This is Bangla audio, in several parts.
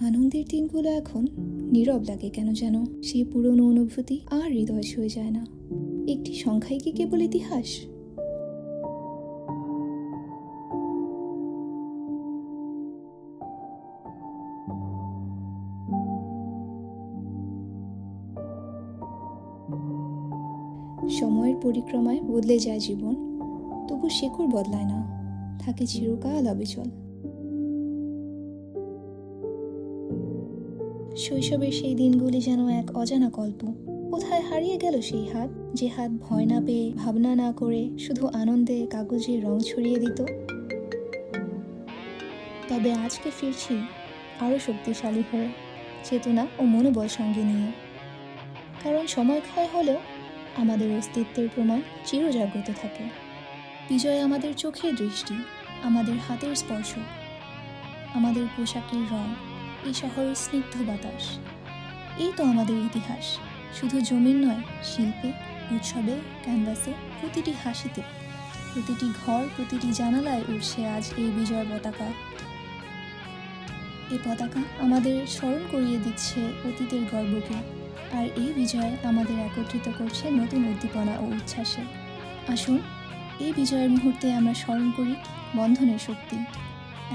আনন্দের দিনগুলো এখন নীরব লাগে কেন যেন সেই পুরনো অনুভূতি আর হৃদয় ছুঁয়ে যায় না। একটি সংখ্যাই কি কেবল ইতিহাস? সময়ের পরিক্রমায় বদলে যায় জীবন, তবু শেকড় বদলায় না। থাকে চিরকাল অবিচল। শৈশবের সেই দিনগুলি যেন এক অজানা গল্প। কোথায় হারিয়ে গেল সেই হাত যে হাত ভয় না পেয়ে, ভাবনা না করে শুধু আনন্দে কাগজে রং ছড়িয়ে দিত? তবে আজকে ফিরছি আরও শক্তিশালী হয়ে, চেতনা ও মনোবল সঙ্গে নিয়ে। কারণ সময় ক্ষয় হলেও আমাদের অস্তিত্বের প্রমাণ চিরজাগ্রত থাকে। বিজয় আমাদের চোখের দৃষ্টি, আমাদের হাতের স্পর্শ, আমাদের পোশাকের রং। এই শহরের স্নিগ্ধ বাতাস। এই তো আমাদের ইতিহাস। শুধু জমির নয়, শিল্পে, উৎসবে, ক্যানভাসে প্রতিটি হাসিতে, প্রতিটি ঘর, প্রতিটি জানালায় উঠছে আজ এই বিজয় পতাকা। এই পতাকা আমাদের স্মরণ করিয়ে দিচ্ছে অতীতের গর্বকে, আর এই বিজয় আমাদের একত্রিত করছে নতুন উদ্দীপনা ও উচ্ছ্বাসে। আসুন, এই বিজয়ের মুহূর্তে আমরা স্মরণ করি বন্ধনের শক্তি,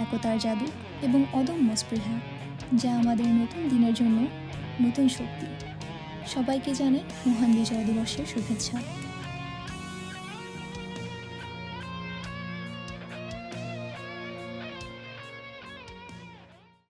একতার জাদু এবং অদম্য স্পৃহা। যা আমাদের নতুন দিনের জন্য নতুন শক্তি। সবাইকে জানাই মহান বিজয় দিবসের শুভেচ্ছা।